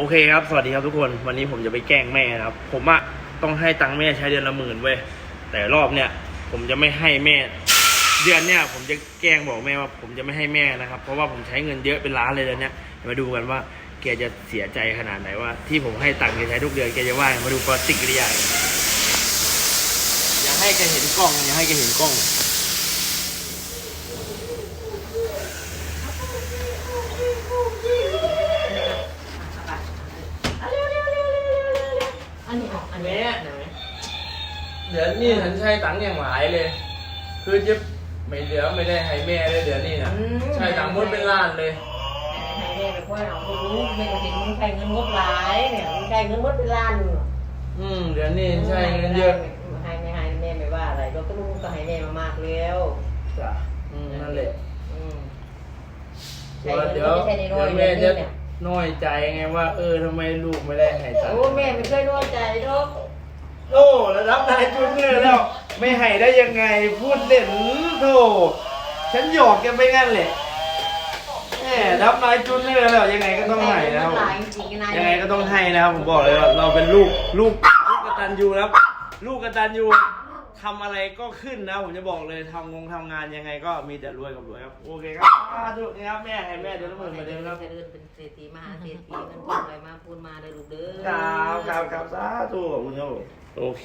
โอเคครับ สวัสดีครับทุกคน วันนี้ผมจะไปแกล้งแม่นะครับ ผมอะต้องให้ตังค์แม่ใช้เดือนละหมื่นเว้ย แต่รอบเนี้ยผมจะไม่ให้แม่ เดือนเนี้ยผมจะแกล้งบอกแม่ว่า ผมจะไม่ให้แม่นะครับ เพราะว่าผมใช้เงินเยอะเป็นล้านเลยเดือนเนี้ยมาดูกันว่าแกจะเสียใจขนาดไหนว่า ที่ผมให้ตังค์แกใช้ทุกเดือนแกจะว่าไงมาดูปฏิกิริยากันอย่าให้แกเห็นกล้องอย่าให้แกเห็นกล้อง อันนี้ออกอันนี้แม่ไหนเดือนนี้ฉันใช้ตังค์อย่างหลายเลย คือจะไม่เหลือไม่ได้ให้แม่เลยเดือนนี้นะใช้ตังค์หมดเป็นล้านเลยให้แม่ไปค่อยเอาไปรู้แม่ก็เห็นมึงใช้เงินงบหลายเนี่ยมึงใช้เงินงบเป็นล้านอยู่อืมเดือนนี้ใช้เงินเยอะให้ไม่ให้แม่ไม่ว่าอะไรก็ลูกก็ให้แม่มามากแล้วจ้ะอืมนั่นแหละอืมเดี๋ยวเดี๋ยวใช้ในเดี๋ร้ยอวยแม่จะเนี่ย น้อยใจไงว่า เออทำไมลูกไม่ได้ให้ตังค์โอ้แม่ไม่เคยน้อยใจหรอกโอ้ระดับนายจุนเนี่ยแล้ว ไม่ให้ได้ยังไงพูดเล่นโธ่ฉันหยอกแกไปงั้นแหละแหมรับนายจุนเนี่ยแล้วยังไงก็ต้องให้นะครับหลายจริงๆนะยังไงก็ต้องให้นะครับผมบอกเลยว่าเราเป็นลูกลูกลูกกตันยูนะครับ ลูกกตันยู ทำอะไรก็ขึ้นนะ ผมจะบอกเลยทำงงทำงานยังไงก็มีแต่รวยกับรวยครับ โอเคครับสาธุนี่ครับแม่ให้แม่เดือนละหมื่นเหมือนเดิมครับเดินเป็นเศรษฐีมหาเศรษฐีเงินทองไหลมาพูนมาเด้อลูกเด้อ ครับครับครับสาธุขอบคุณครับผมโอเค